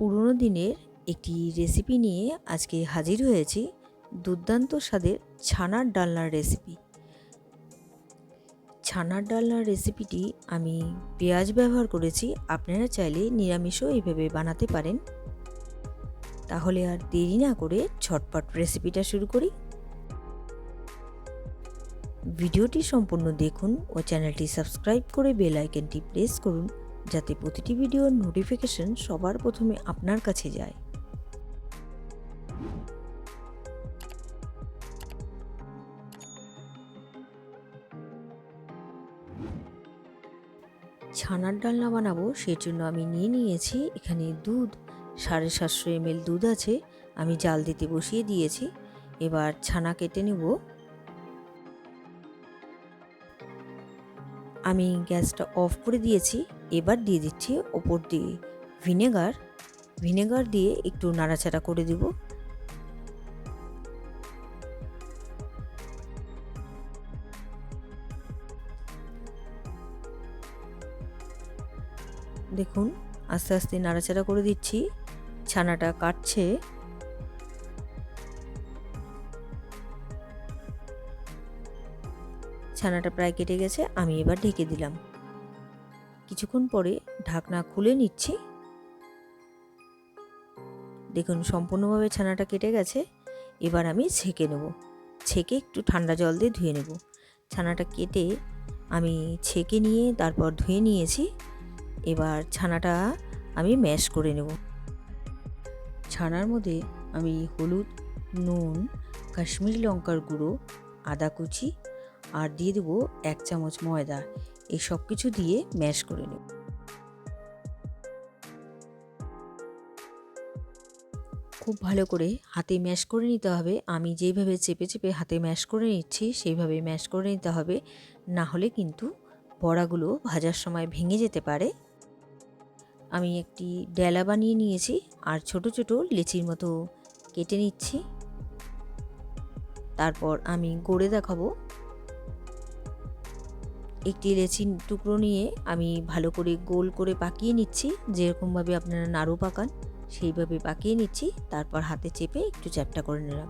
পুরনো দিনের একটি রেসিপি নিয়ে আজকে হাজির হয়েছি দুর্দান্ত স্বাদের ছানার ডালনার রেসিপি ছানার ডালনার রেসিপিটি আমি পেঁয়াজ ব্যবহার করেছি, আপনারা চাইলে নিরামিষও এইভাবে বানাতে পারেন। তাহলে আর দেরি না করে ছটপট রেসিপিটা শুরু করি। ভিডিওটি সম্পূর্ণ দেখুন ও চ্যানেলটি সাবস্ক্রাইব করে বেল আইকনটি প্রেস করুন। যাতে প্রতিটি ভিডিওর নোটিফিকেশন সবার প্রথমে আপনার কাছে যায়। ছানার ডালনা বানাবো সেই জন্য আমি নিয়ে নিয়েছি এখানে দুধ। সাড়ে সাতশো এমএল দুধ আছে, আমি জাল দিতে বসিয়ে দিয়েছি। এবার ছানা কেটে নেব। আমি গ্যাসটা অফ করে দিয়েছি, এবার দিয়ে দিচ্ছি ওপর দিয়ে ভিনেগার। ভিনেগার দিয়ে একটু নাড়াচাড়া করে দেব। দেখুন, আস্তে আস্তে নাড়াচাড়া করে দিচ্ছি। ছানাটা কাটছে। ছানাটা প্রায় কেটে গেছে, আমি এবার ঢেকে দিলাম। কিছুক্ষণ পরে ঢাকনা খুলে নিচ্ছি। দেখুন, সম্পূর্ণভাবে ছানাটা কেটে গেছে। এবার আমি ছেঁকে নেব। ছেঁকে একটু ঠান্ডা জল দিয়ে ধুয়ে নেব। ছানাটা কেটে আমি ছেঁকে নিয়ে তারপর ধুয়ে নিয়েছি। এবার ছানাটা আমি ম্যাশ করে নেব। ছানার মধ্যে আমি হলুদ, নুন, কাশ্মীরি লঙ্কার গুঁড়ো, আদা কুচি আর দিয়ে দেবো এক চামচ ময়দা। এই সব কিছু দিয়ে ম্যাশ করে নেব। খুব ভালো করে হাতে ম্যাশ করে নিতে হবে। আমি যেইভাবে চেপে চেপে হাতে ম্যাশ করে নিচ্ছি সেইভাবে ম্যাশ করে নিতে হবে। না হলে কিন্তু বড়াগুলো ভাজার সময় ভেঙে যেতে পারে। আমি একটি ডেলা বানিয়ে নিয়েছি আর ছোট ছোট লেচির মতো কেটে নিচ্ছি। তারপর আমি গড়ে দেখাবো একটি লেচি টুকরো নিয়ে আমি ভালো করে গোল করে পাকিয়ে নিচ্ছি। যেরকমভাবে আপনারা নাড়ু পাকান, সেইভাবে পাকিয়ে নিচ্ছি। তারপর হাতে চেপে একটু চ্যাপটা করে নিলাম।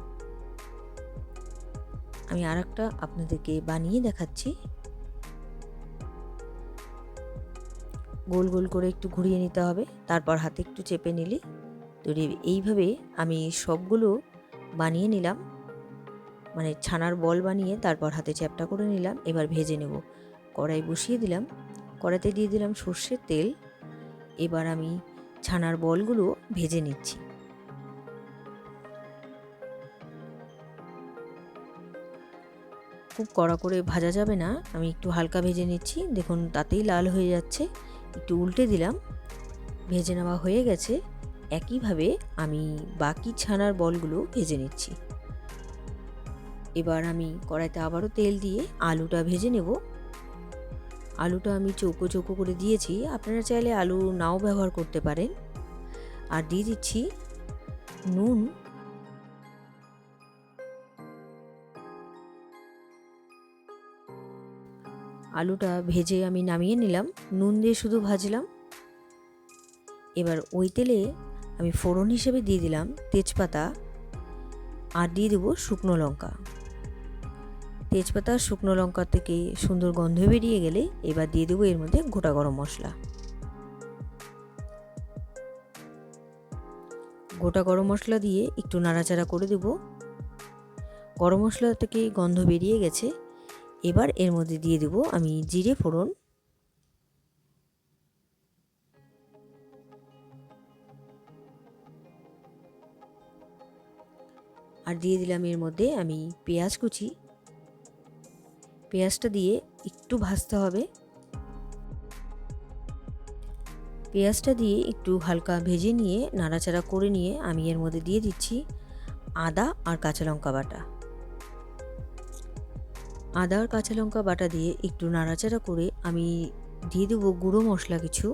আমি আর একটা আপনাদেরকে বানিয়ে দেখাচ্ছি। গোল গোল করে একটু ঘুরিয়ে নিতে হবে। তারপর হাতে একটু চেপে নিলে তৈরি এইভাবে আমি সবগুলো বানিয়ে নিলাম। মানে ছানার বল বানিয়ে তারপর হাতে চ্যাপটা করে নিলাম। এবার ভেজে নেব। কড়াই বসিয়ে দিলাম। কড়াইতে দিয়ে দিলাম সর্ষের তেল। এবার আমি ছানার বলগুলো ভেজে নিচ্ছি। খুব কড়া করে ভাজা যাবে না। আমি একটু হালকা ভেজে নিচ্ছি। দেখুন, তাতেই লাল হয়ে যাচ্ছে। একটু উল্টে দিলাম। ভেজে নেওয়া হয়ে গেছে। একইভাবে আমি বাকি ছানার বলগুলো ভেজে নিচ্ছি। এবার আমি কড়াইতে আবারও তেল দিয়ে আলুটা ভেজে নেব। আলুটা আমি চৌকো চৌকো করে দিয়েছি। আপনারা চাইলে আলু নাও ব্যবহার করতে পারেন। আর দিয়ে দিচ্ছি নুন। আলুটা ভেজে আমি নামিয়ে নিলাম। নুন দিয়ে শুধু ভাজলাম। এবার ওই তেলে আমি ফোড়ন হিসেবে দিয়ে দিলাম তেজপাতা। আর দিয়ে দেবো শুকনো লঙ্কা। তেজপাতা, শুকনো লঙ্কা থেকে সুন্দর গন্ধ বেরিয়ে গেলে এবার দিয়ে দেবো এর মধ্যে গোটা গরম মশলা। গোটা গরম মশলা দিয়ে একটু নাড়াচাড়া করে দেব। গরম মশলা থেকে গন্ধ বেরিয়ে গেছে। এবার এর মধ্যে দিয়ে দেব আমি জিরে ফোড়ন। আর দিয়ে দিলাম এর মধ্যে আমি পেঁয়াজ কুচি। পেঁয়াজটা দিয়ে একটু ভাজতে হবে। পেঁয়াজটা দিয়ে একটু হালকা ভেজে নিয়ে, নাড়াচাড়া করে নিয়ে আমি এর মধ্যে দিয়ে দিচ্ছি আদা আর কাঁচা লঙ্কা বাটা। আদা আর কাঁচা লঙ্কা বাটা দিয়ে একটু নাড়াচাড়া করে আমি দিয়ে দেবো গুঁড়ো মশলা কিছু।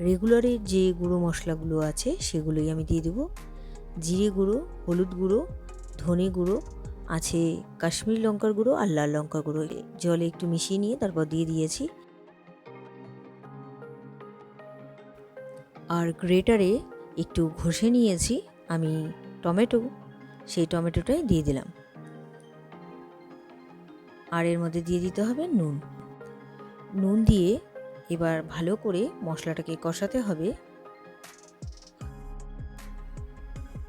রেগুলারের যে গুঁড়ো মশলাগুলো আছে সেগুলোই আমি দিয়ে দেবো। জিরে গুঁড়ো, হলুদ গুঁড়ো, ধনে গুঁড়ো আছে কাশ্মীর লঙ্কার গুঁড়ো আর লাল লঙ্কার গুঁড়ো। জলে একটু মিশিয়ে নিয়ে তারপর দিয়ে দিয়েছি। আর গ্রেটারে একটু ঘষে নিয়েছি আমি টমেটো। সেই টমেটোটাই দিয়ে দিলাম। আর এর মধ্যে দিয়ে দিতে হবে নুন। নুন দিয়ে এবার ভালো করে মশলাটাকে কষাতে হবে।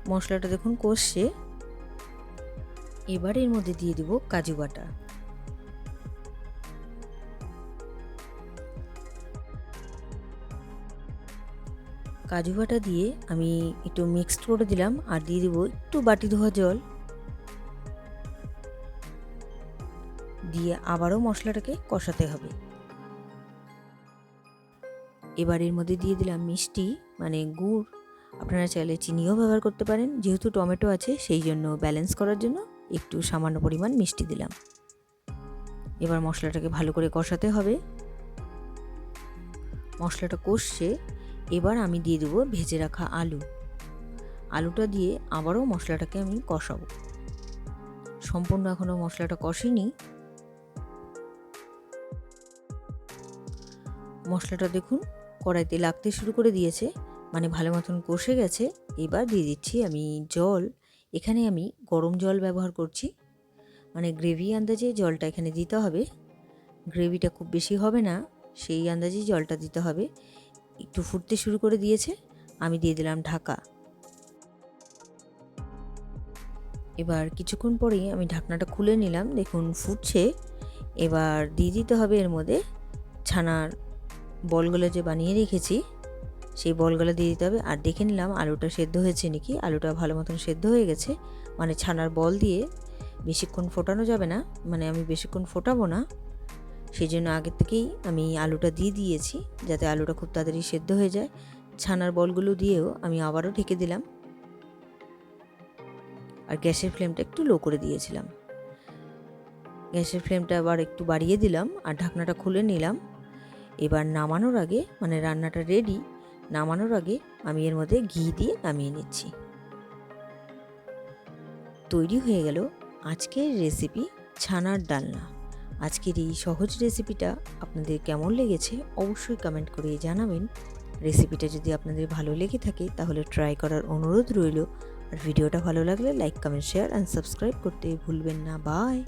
মশলাটা দেখুন কষছে। এবার এর মধ্যে দিয়ে দিব কাজু বাটা। কাজু বাটা দিয়ে আমি একটু মিক্সড করে দিলাম আর দিয়ে দেবো একটু বাটি ধোয়া জল। দিয়ে আবারও মশলাটাকে কষাতে হবে। এবার এর মধ্যে দিয়ে দিলাম মিষ্টি মানে গুড়। আপনারা চাইলে চিনিও ব্যবহার করতে পারেন, যেহেতু টমেটো আছে, সেই জন্য ব্যালেন্স করার জন্য একটু সামান্য পরিমাণ মিষ্টি দিলাম। এবার মশলাটাকে ভালো করে কষাতে হবে। মশলাটা কষছে এবার আমি দিয়ে দেবো ভেজে রাখা আলু। আলুটা দিয়ে আবারও মশলাটাকে আমি কষাবো। সম্পূর্ণ এখনও মশলাটা কষিনি। মশলাটা দেখুন কড়াইতে লাগতে শুরু করে দিয়েছে। মানে ভালো মতন কষে গেছে। এবার দিয়ে দিচ্ছি আমি জল। এখানে আমি গরম জল ব্যবহার করছি। মানে গ্রেভি আন্দাজে জলটা এখানে দিতে হবে। গ্রেভিটা খুব বেশি হবে না, সেই আন্দাজেই জলটা দিতে হবে। একটু ফুটতে শুরু করে দিয়েছে, আমি দিয়ে দিলাম ঢাকা। এবার কিছুক্ষণ পরেই আমি ঢাকনাটা খুলে নিলাম, দেখুন ফুটছে। এবার দিয়ে দিতে হবে এর মধ্যে ছানার বলগুলো যে বানিয়ে রেখেছি সেই বলগুলো দিয়ে দিতে হবে। আর দেখে নিলাম আলুটা সেদ্ধ হয়েছে নাকি। আলুটা ভালো মতন সেদ্ধ হয়ে গেছে। মানে ছানার বল দিয়ে বেশিক্ষণ ফোটানো যাবে না। মানে আমি বেশিক্ষণ ফোটাবো না। সেই জন্য আগের থেকেই আমি আলুটা দিয়ে দিয়েছি, যাতে আলুটা খুব তাড়াতাড়ি সেদ্ধ হয়ে যায়। ছানার বলগুলো দিয়েও আমি আবারও ঢেকে দিলাম। আর গ্যাসের ফ্লেমটা একটু লো করে দিয়েছিলাম। গ্যাসের ফ্লেমটা আবার একটু বাড়িয়ে দিলাম। আর ঢাকনাটা খুলে নিলাম। এবার নামানোর আগে মানে রান্নাটা রেডি নামানোর আগে আমি এর মধ্যে ঘি দিয়ে নামিয়ে নিচ্ছি। তৈরি হয়ে গেল আজকের রেসিপি ছানার ডালনা। আজকের এই সহজ রেসিপিটা আপনাদের কেমন লেগেছে অবশ্যই কমেন্ট করে জানাবেন। রেসিপিটা যদি আপনাদের ভালো লেগে থাকে তাহলে ট্রাই করার অনুরোধ রইল। আর ভিডিওটা ভালো লাগলে like comment share and subscribe করতে ভুলবেন না। বাই